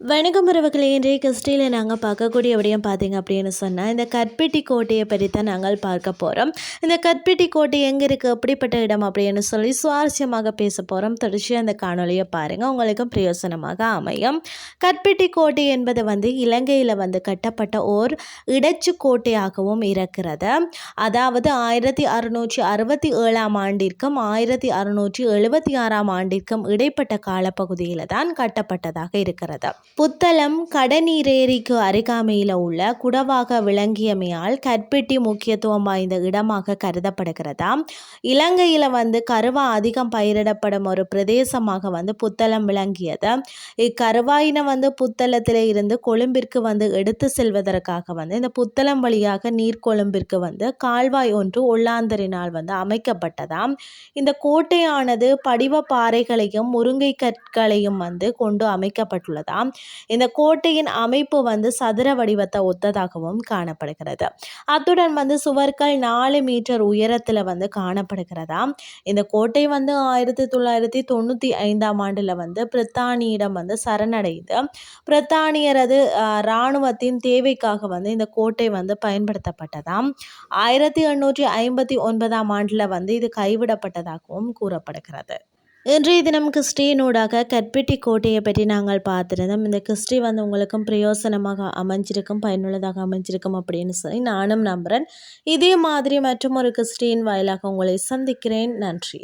வணக்கம் உறவுகளே. இன்றைய கிறிஸ்டியில் நாங்கள் பார்க்கக்கூடிய விடயம் பார்த்தீங்க அப்படின்னு சொன்னால் இந்த கற்பெட்டி கோட்டையை பற்றி தான் நாங்கள் பார்க்க போகிறோம். இந்த கற்பெட்டி கோட்டை எங்கே இருக்குது? அப்படிப்பட்ட இடம் அப்படின்னு சொல்லி சுவாரஸ்யமாக பேச போகிறோம். தொடர்ச்சியாக அந்த காணொலியை பாருங்கள். உங்களுக்கும் பிரயோசனமாக அமையும். கற்பெட்டி கோட்டை என்பது வந்து இலங்கையில் வந்து கட்டப்பட்ட ஓர் இடைச்சு கோட்டையாகவும் இருக்கிறது. அதாவது ஆயிரத்தி அறுநூற்றி அறுபத்தி ஏழாம் ஆண்டிற்கும் ஆயிரத்தி அறுநூற்றி எழுபத்தி ஆறாம் ஆண்டிற்கும் இடைப்பட்ட காலப்பகுதியில் தான் கட்டப்பட்டதாக இருக்கிறது. புத்தளம் கடநீரேரிக்கு அருகாமையில் உள்ள குடவாக விளங்கியமையால் கற்பிட்டி முக்கியத்துவம் வாய்ந்த இடமாக கருதப்படுகிறதா? இலங்கையில் வந்து கருவா அதிகம் பயிரிடப்படும் ஒரு பிரதேசமாக வந்து புத்தளம் விளங்கியது. இக்கருவாயினை வந்து புத்தளத்தில் இருந்து கொழும்பிற்கு வந்து எடுத்து செல்வதற்காக வந்து இந்த புத்தளம் வழியாக நீர்கொழும்பிற்கு வந்து கால்வாய் ஒன்று உள்ளாந்தரினால் வந்து அமைக்கப்பட்டதாம் இந்த கோட்டையானது படிவ பாறைகளையும் முருங்கை கற்களையும் வந்து கொண்டு அமைக்கப்பட்டுள்ளதாம் இந்த கோட்டையின் அமைப்பு வந்து சதுர வடிவத்தை ஒத்ததாகவும் காணப்படுகிறது. அத்துடன் வந்து சுவர்கள் நாலு மீட்டர் உயரத்தில் வந்து காணப்படுகிறதா? இந்த கோட்டை வந்து ஆயிரத்தி தொள்ளாயிரத்தி தொண்ணூற்றி ஐந்தாம் ஆண்டில் வந்து பிரித்தானியிடம் வந்து சரணடைந்து பிரித்தானியரது இராணுவத்தின் தேவைக்காக வந்து இந்த கோட்டை வந்து பயன்படுத்தப்பட்டதாம் ஆயிரத்தி எண்ணூற்றி ஐம்பத்தி ஒன்பதாம் ஆண்டில் வந்து இது கைவிடப்பட்டதாகவும் கூறப்படுகிறது. இன்றைய தினம் கிறிஸ்டியனூடாக கற்பிட்டி கோட்டையை பற்றி நாங்கள் பார்த்துருந்தோம். இந்த கிறிஸ்டி வந்து உங்களுக்கும் பிரயோசனமாக அமைஞ்சிருக்கும் பயனுள்ளதாக அமைஞ்சிருக்கும் அப்படின்னு சொல்லி நானும் நம்புகிறேன் இதே மாதிரி மற்றும் ஒரு கிறிஸ்டியின் வாயிலாக உங்களை சந்திக்கிறேன். நன்றி.